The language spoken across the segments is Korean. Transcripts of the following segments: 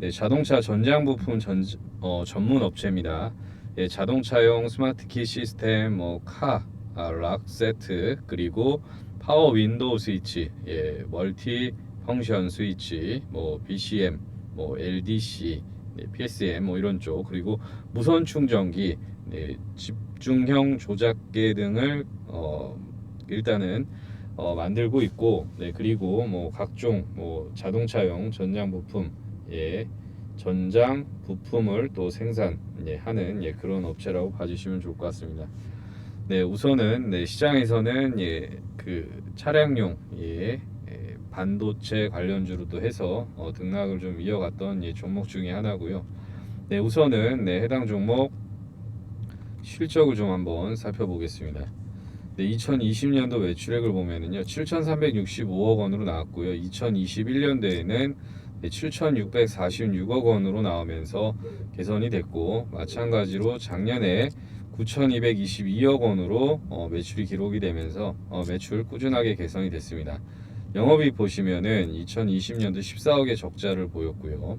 네, 자동차 전장 부품 전, 어, 전문 업체입니다. 예, 자동차용 스마트키 시스템, 뭐 카, 아, 락 세트, 그리고 파워 윈도우 스위치, 예, 멀티 펑션 스위치, 뭐 BCM, 뭐 LDC, 네, PSM 뭐 이런 쪽, 그리고 무선 충전기, 네, 집중형 조작계 등을 어, 일단은 어, 만들고 있고, 네, 그리고 뭐 각종 뭐 자동차용 전장 부품 예, 전장 부품을 또 생산 예, 하는 예, 그런 업체라고 봐주시면 좋을 것 같습니다. 네, 우선은 네, 시장에서는 예, 그 차량용 예, 예, 반도체 관련주로도 해서 어, 등락을 좀 이어갔던 예, 종목 중에 하나고요. 네, 우선은 네, 해당 종목 실적을 좀 한번 살펴보겠습니다. 네, 2020년도 매출액을 보면은요, 7,365억 원으로 나왔고요. 2021년도에는 7,646억 원으로 나오면서 개선이 됐고 마찬가지로 작년에 9,222억 원으로 어, 매출이 기록이 되면서 어, 매출 꾸준하게 개선이 됐습니다. 영업이익 보시면은 2020년도 14억의 적자를 보였고요.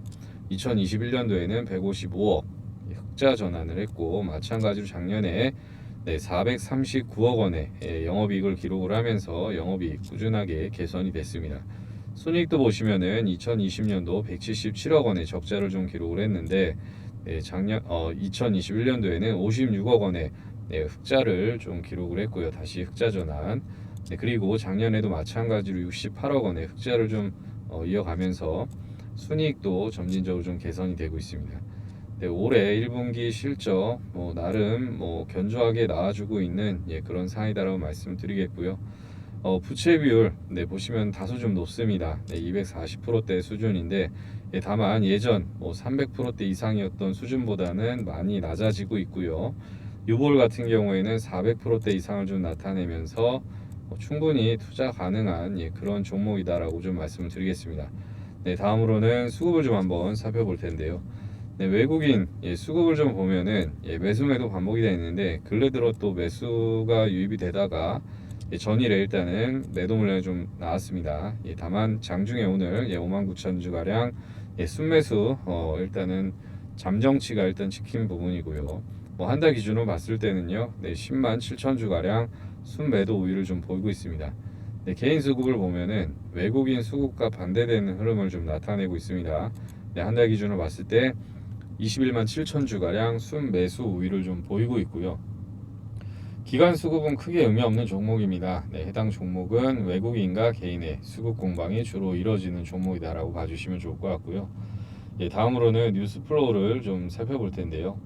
2021년도에는 155억 흑자 전환을 했고 마찬가지로 작년에 네, 439억 원의 예, 영업이익을 기록을 하면서 영업이익 꾸준하게 개선이 됐습니다. 순이익도 보시면은 2020년도 177억 원의 적자를 좀 기록을 했는데 예, 작년 어, 2021년도에는 56억 원의 네, 흑자를 좀 기록을 했고요. 다시 흑자 전환. 네, 그리고 작년에도 마찬가지로 68억 원의 흑자를 좀 어, 이어가면서 순이익도 점진적으로 좀 개선이 되고 있습니다. 네, 올해 1분기 실적 뭐 나름 뭐 견조하게 나와주고 있는 예, 그런 상황이다라고 말씀드리겠고요. 어, 부채 비율 네, 보시면 다소 좀 높습니다. 네, 240%대 수준인데 예, 다만 예전 뭐 300%대 이상이었던 수준보다는 많이 낮아지고 있고요. 유볼 같은 경우에는 400%대 이상을 좀 나타내면서 뭐 충분히 투자 가능한 예, 그런 종목이다라고 좀 말씀을 드리겠습니다. 네, 다음으로는 수급을 좀 한번 살펴볼 텐데요. 네, 외국인 예, 수급을 좀 보면은 예, 매수 매도 반복이 되어 있는데 근래 들어 또 매수가 유입이 되다가 예, 전일에 일단은 매도 물량이 좀 나왔습니다. 예, 다만 장중에 오늘 예, 5만 9천 주 가량 예, 순매수 어, 일단은 잠정치가 일단 지킨 부분이고요. 뭐 한 달 기준으로 봤을 때는요, 네, 10만 7천 주 가량 순매도 우위를 좀 보이고 있습니다. 네, 개인 수급을 보면은 외국인 수급과 반대되는 흐름을 좀 나타내고 있습니다. 네, 한 달 기준으로 봤을 때 21만 7천 주 가량 순매수 우위를 좀 보이고 있고요. 기관 수급은 크게 의미 없는 종목입니다. 네, 해당 종목은 외국인과 개인의 수급 공방이 주로 이루어지는 종목이다라고 봐주시면 좋을 것 같고요. 예, 다음으로는 뉴스 플로우를 좀 살펴볼 텐데요.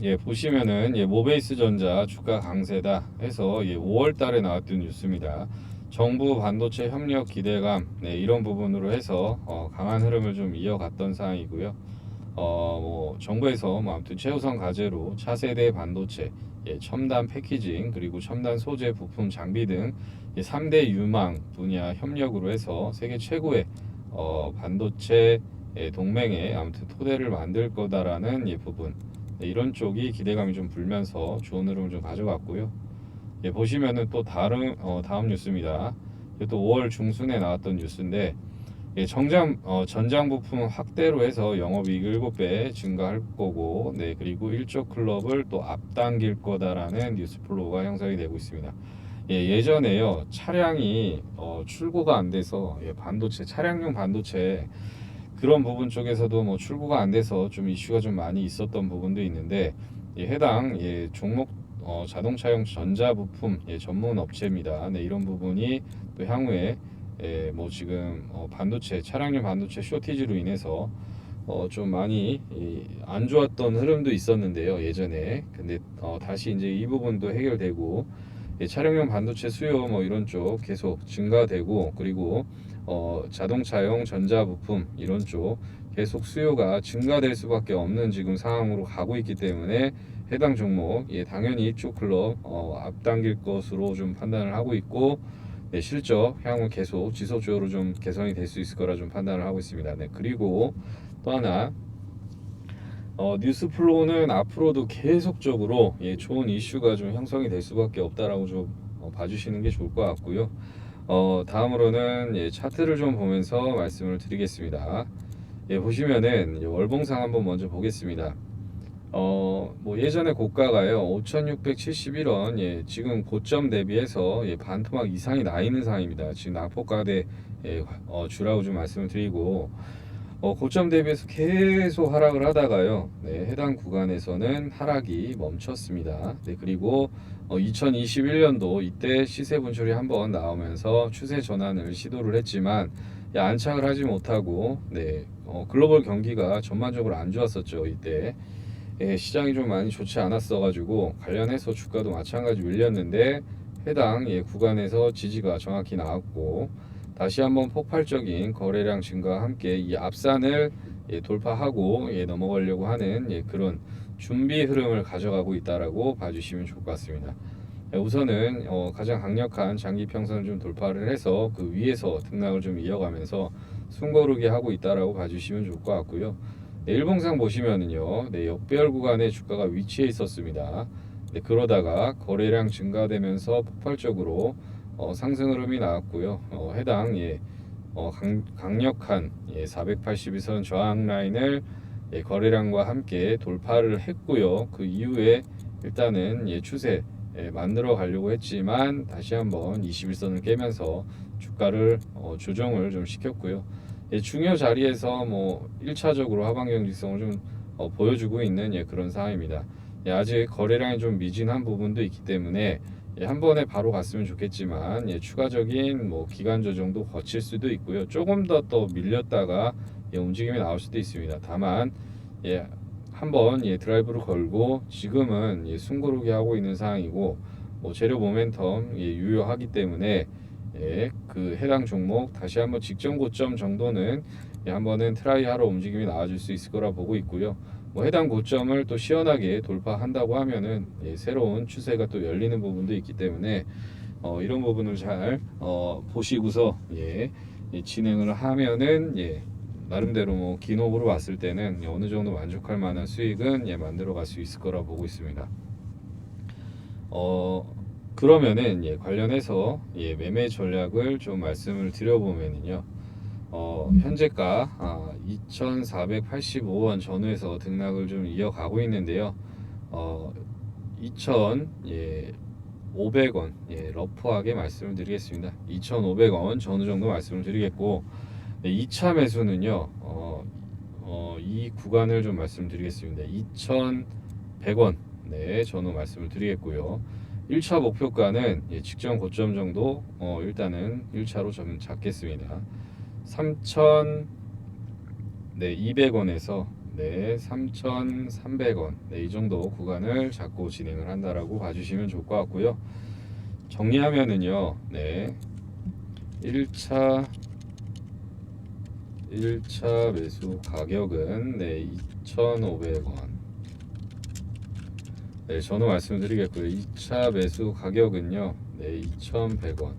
예, 보시면은 예, 모베이스 전자 주가 강세다 해서 예, 5월 달에 나왔던 뉴스입니다. 정부 반도체 협력 기대감 네, 이런 부분으로 해서 어, 강한 흐름을 좀 이어갔던 상황이고요. 어, 뭐 정부에서 뭐 아무튼 최우선 과제로 차세대 반도체, 예, 첨단 패키징 그리고 첨단 소재 부품 장비 등 예, 3대 유망 분야 협력으로 해서 세계 최고의 어, 반도체 예, 동맹의 아무튼 토대를 만들 거다라는 예, 부분 네, 이런 쪽이 기대감이 좀 불면서 좋은 흐름을 좀 가져갔고요. 예, 보시면은 또 다른 어, 다음 뉴스입니다. 이것도 5월 중순에 나왔던 뉴스인데 예, 정장 어, 전장 부품 확대로 해서 영업이익 7배 증가할 거고, 네 그리고 1조 클럽을 또 앞당길 거다라는 뉴스 플로우가 형성이 되고 있습니다. 예, 예전에요 차량이 어, 출고가 안 돼서 예, 반도체 차량용 반도체 그런 부분 쪽에서도 뭐 출고가 안 돼서 좀 이슈가 좀 많이 있었던 부분도 있는데 예, 해당 예, 종목 어, 자동차용 전자 부품 예, 전문 업체입니다. 네, 이런 부분이 또 향후에 예, 뭐 지금 어, 반도체 차량용 반도체 쇼티지로 인해서 어, 좀 많이 이, 안 좋았던 흐름도 있었는데요 예전에. 근데 어, 다시 이제 이 부분도 해결되고 예, 차량용 반도체 수요 뭐 이런 쪽 계속 증가되고 그리고 어, 자동차용 전자 부품 이런 쪽 계속 수요가 증가될 수밖에 없는 지금 상황으로 가고 있기 때문에 해당 종목 예 당연히 이쪽 클럽 어, 앞당길 것으로 좀 판단을 하고 있고 네, 실적 향후 계속 지속적으로 좀 개선이 될 수 있을 거라 좀 판단을 하고 있습니다. 네 그리고 또 하나 어, 뉴스 플로우는 앞으로도 계속적으로 예, 좋은 이슈가 좀 형성이 될 수밖에 없다라고 좀 어, 봐주시는 게 좋을 것 같고요. 어, 다음으로는 예, 차트를 좀 보면서 말씀을 드리겠습니다. 예, 보시면은 이 월봉상 한번 먼저 보겠습니다. 어, 뭐 예전에 고가가요 5,671원, 예, 지금 고점 대비해서 예, 반토막 이상이 나 있는 상황입니다. 지금 낙폭가대 예, 어, 주라고 좀 말씀을 드리고 어, 고점 대비해서 계속 하락을 하다가요. 네, 해당 구간에서는 하락이 멈췄습니다. 네, 그리고 어, 2021년도 이때 시세 분출이 한번 나오면서 추세 전환을 시도를 했지만 야, 안착을 하지 못하고 네, 어, 글로벌 경기가 전반적으로 안 좋았었죠 이때 예, 시장이 좀 많이 좋지 않았어가지고 관련해서 주가도 마찬가지 밀렸는데 해당 예, 구간에서 지지가 정확히 나왔고 다시 한번 폭발적인 거래량 증가와 함께 이 앞산을 예, 돌파하고 예, 넘어가려고 하는 예, 그런 준비 흐름을 가져가고 있다라고 봐주시면 좋을 것 같습니다. 예, 우선은 어, 가장 강력한 장기 평선을 좀 돌파를 해서 그 위에서 등락을 좀 이어가면서 숨고르게 하고 있다라고 봐주시면 좋을 것 같고요. 네, 일봉상 보시면은요, 네, 역배열 구간에 주가가 위치해 있었습니다. 네, 그러다가 거래량 증가되면서 폭발적으로 어, 상승 흐름이 나왔고요. 어, 해당 예, 어, 강, 강력한 예, 482선 저항 라인을 예, 거래량과 함께 돌파를 했고요. 그 이후에 일단은 예, 추세 예, 만들어 가려고 했지만 다시 한번 21선을 깨면서 주가를 어, 조정을 좀 시켰고요. 예, 중요 자리에서 뭐 1차적으로 하방 경직성을 좀 어, 보여주고 있는 예, 그런 상황입니다. 예, 아직 거래량이 좀 미진한 부분도 있기 때문에 예, 한 번에 바로 갔으면 좋겠지만 예, 추가적인 뭐 기간 조정도 거칠 수도 있고요. 조금 더 또 밀렸다가 예, 움직임이 나올 수도 있습니다. 다만 예, 한번 예, 드라이브를 걸고 지금은 예, 숨고르기 하고 있는 상황이고 뭐 재료 모멘텀 예, 유효하기 때문에 예, 그 해당 종목 다시 한번 직전 고점 정도는 예, 한번은 트라이하러 움직임이 나와줄 수 있을 거라 보고 있고요. 뭐 해당 고점을 또 시원하게 돌파한다고 하면은 예, 새로운 추세가 또 열리는 부분도 있기 때문에 어, 이런 부분을 잘 어, 보시고서 예, 예, 진행을 하면은 예, 나름대로 뭐 기업으로 봤을 때는 예, 어느 정도 만족할 만한 수익은 예, 만들어 갈 수 있을 거라 보고 있습니다. 어 그러면은 예, 관련해서 예, 매매 전략을 좀 말씀을 드려보면은요. 어, 현재가 아, 2,485원 전후에서 등락을 좀 이어가고 있는데요. 어, 2,000 예, 500원 예, 러프하게 말씀을 드리겠습니다. 2,500원 전후 정도 말씀을 드리겠고 네, 2차 매수는요. 어, 어, 이 구간을 좀 말씀드리겠습니다. 2,100원 네, 전후 말씀을 드리겠고요. 1차 목표가는 예, 직전 고점 정도 어, 일단은 1차로 좀 잡겠습니다. 3,000 네, 200원에서 네, 3,300원 네, 이 정도 구간을 잡고 진행을 한다라고 봐주시면 좋을 것 같고요. 정리하면은요, 네, 1차 1차 매수 가격은 네, 2,500원. 네, 저는 말씀드리겠고요. 2차 매수 가격은요. 네, 2,100원.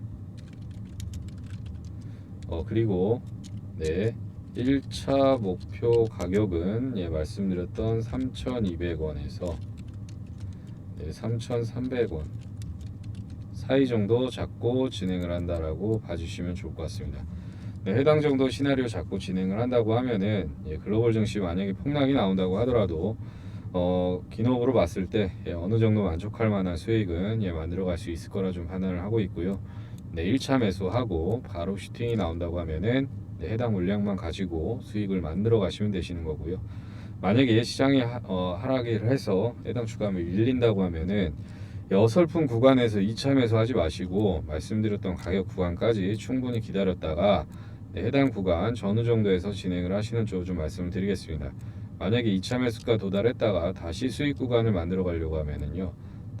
어, 그리고 네, 1차 목표 가격은 예, 말씀드렸던 3,200원에서 네, 3,300원 사이 정도 잡고 진행을 한다라고 봐주시면 좋을 것 같습니다. 네, 해당 정도 시나리오 잡고 진행을 한다고 하면은 예, 글로벌 증시 만약에 폭락이 나온다고 하더라도 어, 기업으로 봤을 때 예, 어느 정도 만족할 만한 수익은 예, 만들어 갈 수 있을 거라 좀 판단을 하고 있고요. 네, 1차 매수하고 바로 슈팅이 나온다고 하면은 네, 해당 물량만 가지고 수익을 만들어 가시면 되시는 거고요. 만약에 시장이 하, 어, 하락을 해서 해당 주가가 밀린다고 하면은 이 어설픈 구간에서 2차 매수하지 마시고 말씀드렸던 가격 구간까지 충분히 기다렸다가 네, 해당 구간 전후 정도에서 진행을 하시는 쪽을 좀 말씀을 드리겠습니다. 만약에 2차 매수가 도달했다가 다시 수익 구간을 만들어 가려고 하면은요.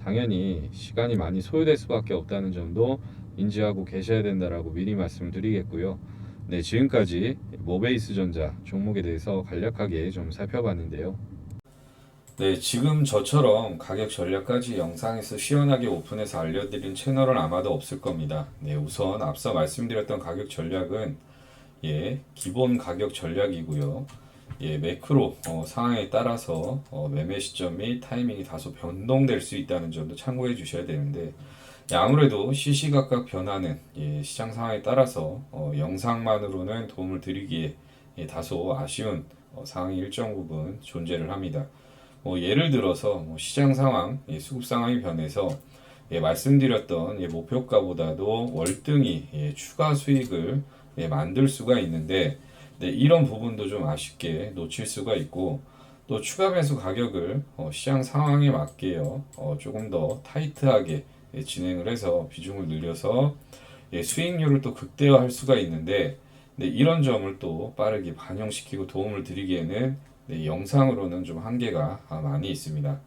당연히 시간이 많이 소요될 수밖에 없다는 점도 인지하고 계셔야 된다라고 미리 말씀을 드리겠고요. 네, 지금까지 모베이스 전자 종목에 대해서 간략하게 좀 살펴봤는데요. 네, 지금 저처럼 가격 전략까지 영상에서 시원하게 오픈해서 알려드린 채널은 아마도 없을 겁니다. 네, 우선 앞서 말씀드렸던 가격 전략은 예, 기본 가격 전략이고요. 예, 매크로 어, 상황에 따라서 어, 매매 시점 및 타이밍이 다소 변동될 수 있다는 점도 참고해 주셔야 되는데 예, 아무래도 시시각각 변하는 예, 시장 상황에 따라서 어, 영상만으로는 도움을 드리기에 예, 다소 아쉬운 어, 상황이 일정 부분 존재를 합니다. 뭐 예를 들어서 뭐 시장 상황, 예, 수급 상황이 변해서 예, 말씀드렸던 예, 목표가보다도 월등히 예, 추가 수익을 예, 만들 수가 있는데 네, 이런 부분도 좀 아쉽게 놓칠 수가 있고 또 추가 매수 가격을 어, 시장 상황에 맞게요 어, 조금 더 타이트하게 예, 진행을 해서 비중을 늘려서 예, 수익률을 또 극대화할 수가 있는데 네, 이런 점을 또 빠르게 반영시키고 도움을 드리기에는 네, 영상으로는 좀 한계가 아, 많이 있습니다.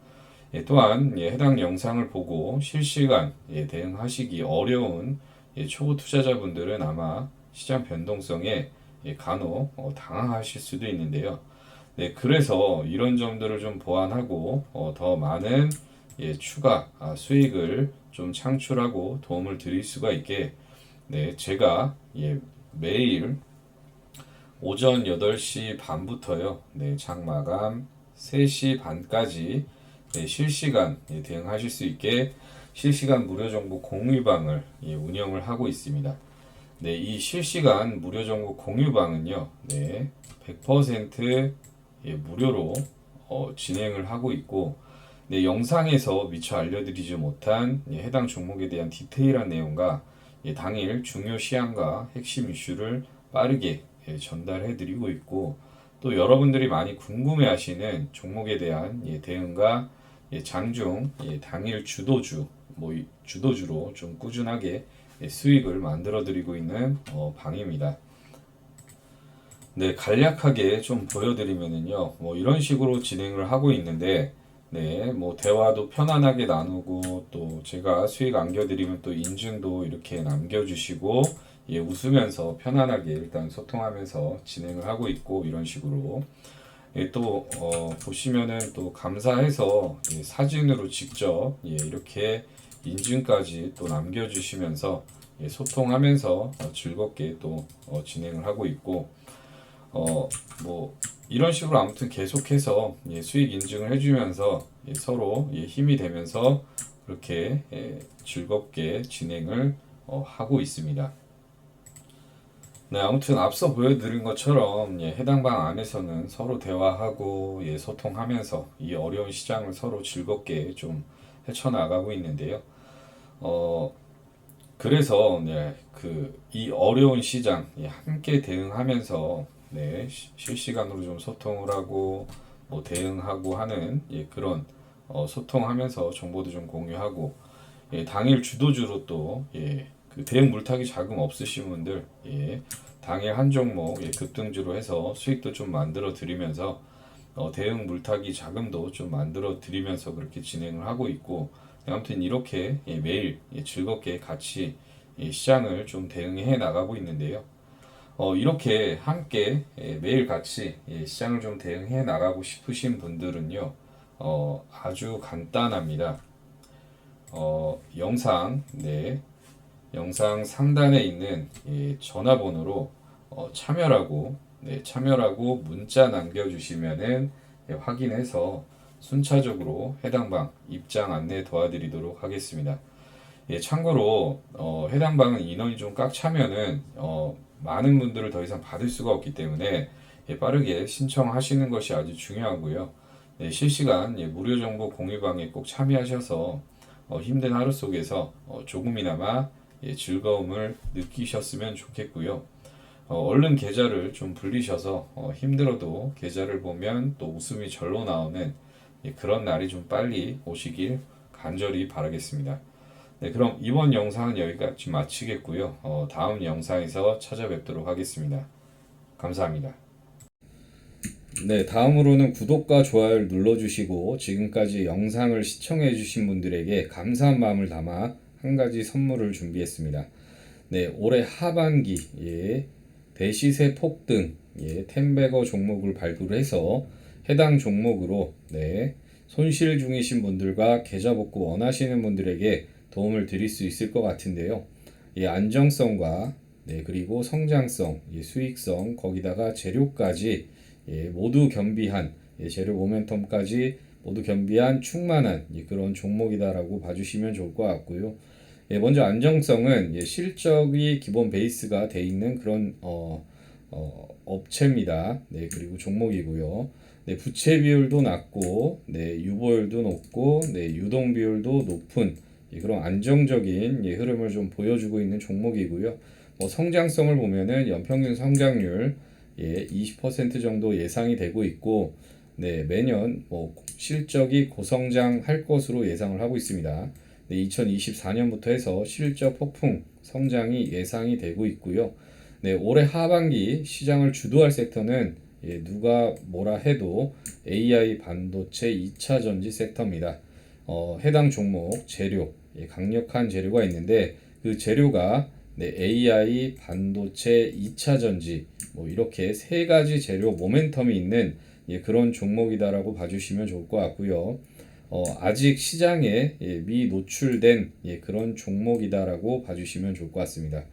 예, 또한 예, 해당 영상을 보고 실시간 예, 대응하시기 어려운 예, 초보 투자자분들은 아마 시장 변동성에 예, 간혹 어, 당황하실 수도 있는데요. 네, 그래서 이런 점들을 좀 보완하고 어, 더 많은 예, 추가 아, 수익을 좀 창출하고 도움을 드릴 수가 있게 네, 제가 예, 매일 오전 8시 반부터요. 네, 장 마감 3시 반까지 네, 실시간 예, 대응하실 수 있게 실시간 무료 정보 공유방을 예, 운영을 하고 있습니다. 네, 이 실시간 무료 정보 공유방은요, 네, 100% 예, 무료로 어, 진행을 하고 있고, 네, 영상에서 미처 알려드리지 못한 예, 해당 종목에 대한 디테일한 내용과 예, 당일 중요 시황과 핵심 이슈를 빠르게 예, 전달해드리고 있고, 또 여러분들이 많이 궁금해하시는 종목에 대한 예, 대응과 예, 장중 예, 당일 주도주, 뭐 이- 주도주로 좀 꾸준하게 예, 수익을 만들어 드리고 있는 어, 방입니다. 네, 간략하게 좀 보여드리면은요, 뭐 이런 식으로 진행을 하고 있는데, 네, 뭐 대화도 편안하게 나누고 또 제가 수익 안겨드리면 또 인증도 이렇게 남겨주시고, 예, 웃으면서 편안하게 일단 소통하면서 진행을 하고 있고 이런 식으로. 예, 또 어, 보시면은 또 감사해서 예, 사진으로 직접 예, 이렇게 인증까지 또 남겨주시면서 예, 소통하면서 어, 즐겁게 또 어, 진행을 하고 있고 어, 뭐 이런 식으로 아무튼 계속해서 예, 수익 인증을 해주면서 예, 서로 예, 힘이 되면서 그렇게 예, 즐겁게 진행을 어, 하고 있습니다. 네, 아무튼 앞서 보여드린 것처럼 예, 해당 방 안에서는 서로 대화하고 예, 소통하면서 이 어려운 시장을 서로 즐겁게 좀 헤쳐나가고 있는데요. 어, 그래서 네, 그이 어려운 시장 예, 함께 대응하면서 네, 시- 실시간으로 좀 소통을 하고 뭐 대응하고 하는 예, 그런 어, 소통하면서 정보도 좀 공유하고 예, 당일 주도주로 또 예, 그 대응 물타기 자금 없으신 분들 예, 당일 한 종목 예, 급등주로 해서 수익도 좀 만들어 드리면서 어, 대응 물타기 자금도 좀 만들어 드리면서 그렇게 진행을 하고 있고 네, 아무튼 이렇게 예, 매일 예, 즐겁게 같이 예, 시장을 좀 대응해 나가고 있는데요. 어, 이렇게 함께 예, 매일 같이 예, 시장을 좀 대응해 나가고 싶으신 분들은요, 어, 아주 간단합니다. 어, 영상, 네, 영상 상단에 있는 이 전화번호로 어, 참여라고 네, 참여라고 문자 남겨주시면은 예, 확인해서 순차적으로 해당 방 입장 안내 도와드리도록 하겠습니다. 예, 참고로 어, 해당 방은 인원이 좀 꽉 차면은 어, 많은 분들을 더 이상 받을 수가 없기 때문에 예, 빠르게 신청하시는 것이 아주 중요하고요. 예, 실시간 예, 무료 정보 공유방에 꼭 참여하셔서 어, 힘든 하루 속에서 어, 조금이나마 예, 즐거움을 느끼셨으면 좋겠고요. 어, 얼른 계좌를 좀 불리셔서 어, 힘들어도 계좌를 보면 또 웃음이 절로 나오는 예, 그런 날이 좀 빨리 오시길 간절히 바라겠습니다. 네, 그럼 이번 영상은 여기까지 마치겠고요. 어, 다음 영상에서 찾아뵙도록 하겠습니다. 감사합니다. 네, 다음으로는 구독과 좋아요를 눌러주시고 지금까지 영상을 시청해주신 분들에게 감사한 마음을 담아 한 가지 선물을 준비했습니다. 네, 올해 하반기에 대시세 폭등 예, 텐베거 종목을 발굴해서 해당 종목으로 네, 손실 중이신 분들과 계좌 복구 원하시는 분들에게 도움을 드릴 수 있을 것 같은데요. 이 안정성과 네, 그리고 성장성, 예, 수익성, 거기다가 재료까지 예, 모두 겸비한 예, 재료 모멘텀까지 모두 겸비한 충만한 예, 그런 종목이다라고 봐주시면 좋을 것 같고요. 예, 먼저 안정성은 예, 실적이 기본 베이스가 돼 있는 그런 어, 어, 업체입니다. 네, 그리고 종목이고요. 네, 부채 비율도 낮고, 네, 유보율도 높고, 네, 유동 비율도 높은 예, 그런 안정적인 예, 흐름을 좀 보여주고 있는 종목이고요. 뭐 성장성을 보면은 연평균 성장률 예, 20% 정도 예상이 되고 있고, 네, 매년 뭐 실적이 고성장 할 것으로 예상을 하고 있습니다. 네, 2024년부터 해서 실적 폭풍 성장이 예상이 되고 있고요. 네, 올해 하반기 시장을 주도할 섹터는 예, 누가 뭐라 해도 AI 반도체 2차 전지 섹터입니다. 어, 해당 종목 재료, 예, 강력한 재료가 있는데 그 재료가 네, AI 반도체 2차 전지 뭐 이렇게 세 가지 재료 모멘텀이 있는 예, 그런 종목이다라고 봐주시면 좋을 것 같고요. 어, 아직 시장에 예, 미 노출된 예, 그런 종목이다라고 봐주시면 좋을 것 같습니다.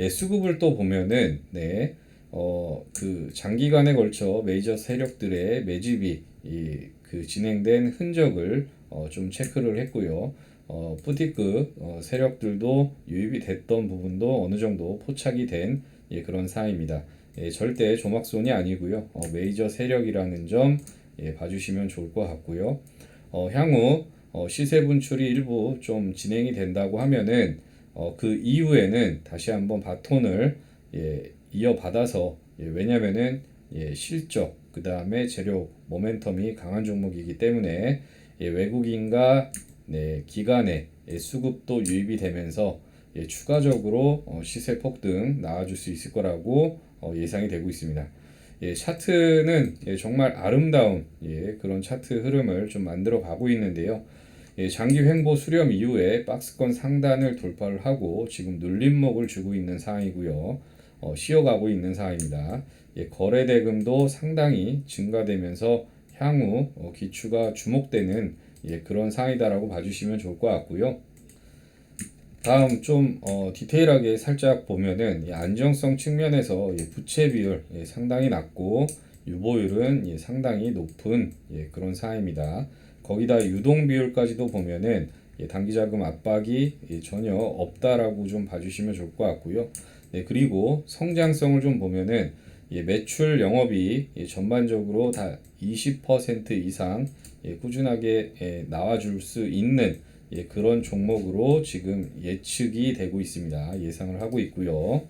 예, 수급을 또 보면은 네, 어, 그 장기간에 걸쳐 메이저 세력들의 매집이 이, 그 진행된 흔적을 어, 좀 체크를 했고요. 어, 뿌티급 어, 세력들도 유입이 됐던 부분도 어느 정도 포착이 된 예, 그런 사항입니다. 예, 절대 조막손이 아니고요. 어, 메이저 세력이라는 점 예, 봐주시면 좋을 것 같고요. 어, 향후 어, 시세 분출이 일부 좀 진행이 된다고 하면은 어, 그 이후에는 다시 한번 바톤을 예, 이어받아서 예, 왜냐면은 예, 실적 그 다음에 재료 모멘텀이 강한 종목이기 때문에 예, 외국인과 네, 기관의 예, 수급도 유입이 되면서 예, 추가적으로 어, 시세 폭등 나와줄 수 있을 거라고 어, 예상이 되고 있습니다. 예, 차트는 예, 정말 아름다운 예, 그런 차트 흐름을 좀 만들어 가고 있는데요. 예, 장기 횡보 수렴 이후에 박스권 상단을 돌파를 하고 지금 눌림목을 주고 있는 상황이고요. 어, 쉬어가고 있는 상황입니다. 예, 거래 대금도 상당히 증가되면서 향후 어, 기추가 주목되는 예, 그런 상황이다라고 봐주시면 좋을 것 같고요. 다음 좀 어, 디테일하게 살짝 보면은 이 안정성 측면에서 예, 부채 비율 예, 상당히 낮고 유보율은 예, 상당히 높은 예, 그런 상황입니다. 거기다 유동 비율까지도 보면은 예, 단기 자금 압박이 예, 전혀 없다라고 좀 봐주시면 좋을 것 같고요. 네, 그리고 성장성을 좀 보면은 예, 매출 영업이 예, 전반적으로 다 20% 이상 예, 꾸준하게 예, 나와줄 수 있는 예, 그런 종목으로 지금 예측이 되고 있습니다. 예상을 하고 있고요.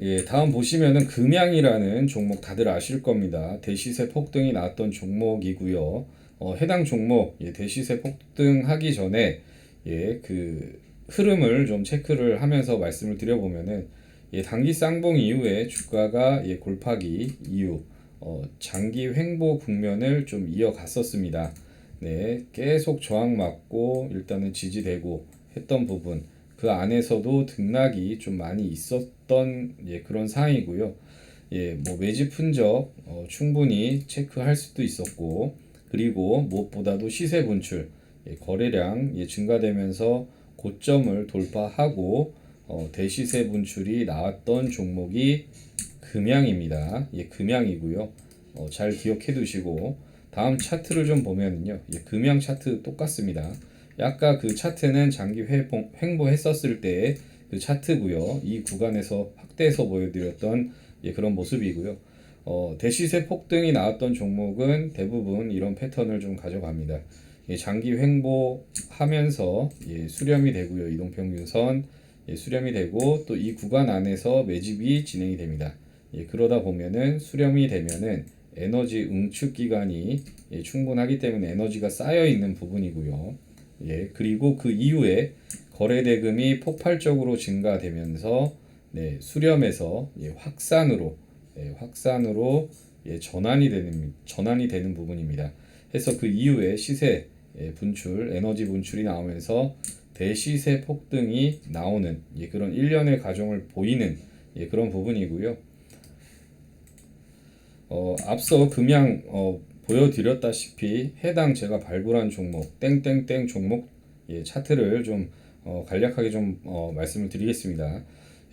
예, 다음 보시면은 금양이라는 종목 다들 아실 겁니다. 대시세 폭등이 나왔던 종목이고요. 어, 해당 종목 예, 대시세 폭등하기 전에 예, 그 흐름을 좀 체크를 하면서 말씀을 드려보면은 예, 단기 쌍봉 이후에 주가가 예, 골파기 이후 어, 장기 횡보 국면을 좀 이어갔었습니다. 네, 계속 저항 맞고 일단은 지지되고 했던 부분 그 안에서도 등락이 좀 많이 있었던 예, 그런 상황이고요. 예, 뭐 매집 흔적 어, 충분히 체크할 수도 있었고 그리고 무엇보다도 시세 분출 예, 거래량 예, 증가되면서 고점을 돌파하고 어, 대시세 분출이 나왔던 종목이 금양입니다. 예, 금양이고요. 어, 잘 기억해 두시고 다음 차트를 좀 보면은요. 예, 금양 차트 똑같습니다. 아까 그 차트는 장기 회복, 횡보했었을 때 그 차트고요. 이 구간에서 확대해서 보여드렸던 예, 그런 모습이고요. 어, 대시세 폭등이 나왔던 종목은 대부분 이런 패턴을 좀 가져갑니다. 예, 장기 횡보하면서 예, 수렴이 되고요. 이동평균선 예, 수렴이 되고 또 이 구간 안에서 매집이 진행이 됩니다. 예, 그러다 보면은 수렴이 되면은 에너지 응축 기간이 예, 충분하기 때문에 에너지가 쌓여 있는 부분이고요. 예, 그리고 그 이후에 거래 대금이 폭발적으로 증가되면서 네, 수렴에서 예, 확산으로 예, 확산으로 예, 전환이 되는 전환이 되는 부분입니다. 해서 그 이후에 시세 예, 분출, 에너지 분출이 나오면서 대시세 폭등이 나오는 예, 그런 일련의 과정을 보이는 예, 그런 부분이고요. 어, 앞서 금양 어, 보여드렸다시피 해당 제가 발굴한 종목 땡땡땡 종목 예, 차트를 좀 어, 간략하게 좀 어, 말씀을 드리겠습니다.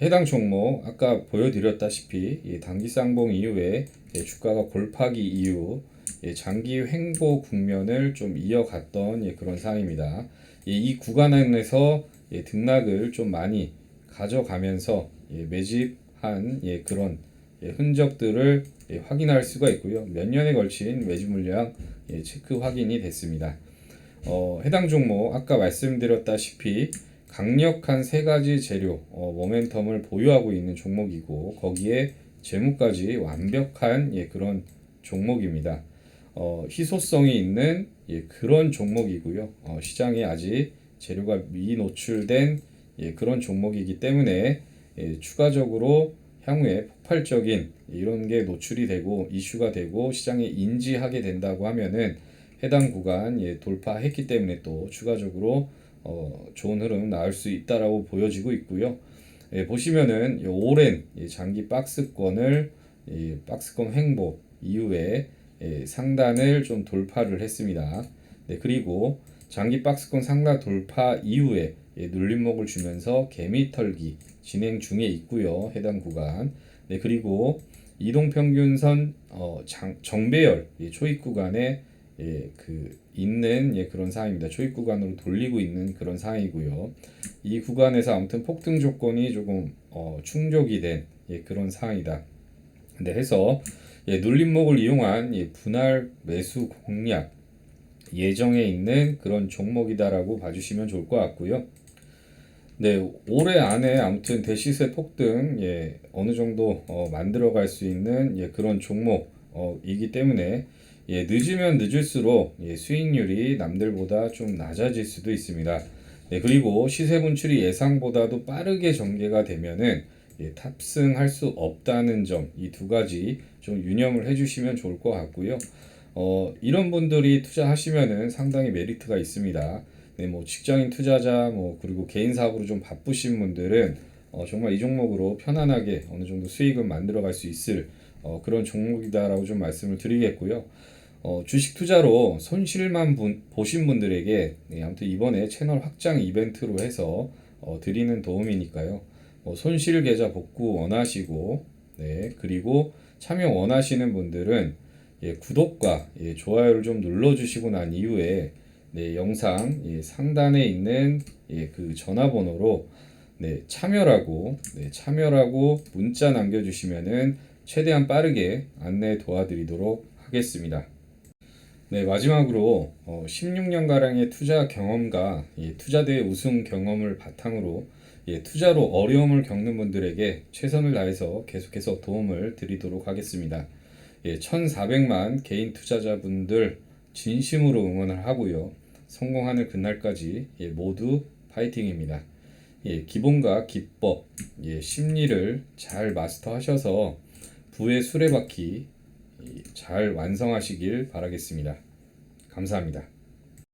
해당 종목 아까 보여드렸다시피 예, 단기 쌍봉 이후에 예, 주가가 골파기 이후 예, 장기 횡보 국면을 좀 이어갔던 예, 그런 상황입니다. 예, 이 구간에서 예, 등락을 좀 많이 가져가면서 예, 매집한 예, 그런 예, 흔적들을 예, 확인할 수가 있고요. 몇 년에 걸친 매집 물량 예, 체크 확인이 됐습니다. 어, 해당 종목 아까 말씀드렸다시피 강력한 세 가지 재료 어, 모멘텀을 보유하고 있는 종목이고 거기에 재무까지 완벽한 예, 그런 종목입니다. 어, 희소성이 있는 예, 그런 종목이고요. 어, 시장에 아직 재료가 미노출된 예, 그런 종목이기 때문에 예, 추가적으로 향후에 폭발적인 이런 게 노출이 되고 이슈가 되고 시장에 인지하게 된다고 하면은 해당 구간 예, 돌파했기 때문에 또 추가적으로 어, 좋은 흐름 나올 수 있다라고 보여지고 있고요. 예, 보시면은 이 오랜 이 장기 박스권을 이 박스권 횡보 이후에 예, 상단을 좀 돌파를 했습니다. 네, 그리고 장기 박스권 상단 돌파 이후에 예, 눌림목을 주면서 개미 털기 진행 중에 있고요. 해당 구간. 네, 그리고 이동 평균선 어, 장, 정배열 예, 초입 구간에 예, 그 있는 예, 그런 상황입니다. 초입 구간으로 돌리고 있는 그런 상황이고요. 이 구간에서 아무튼 폭등 조건이 조금 어, 충족이 된 예, 그런 상황이다. 네, 해서 예, 눌림목을 이용한 예, 분할 매수 공략 예정에 있는 그런 종목이다라고 봐주시면 좋을 것 같고요. 네, 올해 안에 아무튼 대시세 폭등 예, 어느 정도 어, 만들어 갈 수 있는 예, 그런 종목이기 때문에 예, 늦으면 늦을수록 예, 수익률이 남들보다 좀 낮아질 수도 있습니다. 네, 그리고 시세 분출이 예상보다도 빠르게 전개가 되면은 예, 탑승할 수 없다는 점 이 두 가지 좀 유념을 해주시면 좋을 것 같고요. 어, 이런 분들이 투자하시면은 상당히 메리트가 있습니다. 네, 뭐 직장인 투자자 뭐 그리고 개인 사업으로 좀 바쁘신 분들은 어, 정말 이 종목으로 편안하게 어느 정도 수익을 만들어 갈 수 있을 어, 그런 종목이다라고 좀 말씀을 드리겠고요. 어, 주식 투자로 손실만 분- 보신 분들에게 네, 아무튼 이번에 채널 확장 이벤트로 해서 어, 드리는 도움이니까요. 어, 손실 계좌 복구 원하시고 네, 그리고 참여 원하시는 분들은 예, 구독과 예, 좋아요를 좀 눌러주시고 난 이후에 네, 영상 예, 상단에 있는 예, 그 전화번호로 네, 참여라고 네, 참여라고 문자 남겨주시면은 최대한 빠르게 안내 도와드리도록 하겠습니다. 네, 마지막으로 어, 16년가량의 투자 경험과 예, 투자대회 우승 경험을 바탕으로 예, 투자로 어려움을 겪는 분들에게 최선을 다해서 계속해서 도움을 드리도록 하겠습니다. 예, 1,400만 개인 투자자분들 진심으로 응원을 하고요. 성공하는 그날까지 예, 모두 파이팅입니다. 예, 기본과 기법, 예, 심리를 잘 마스터하셔서 부의 수레바퀴 예, 잘 완성하시길 바라겠습니다. 감사합니다.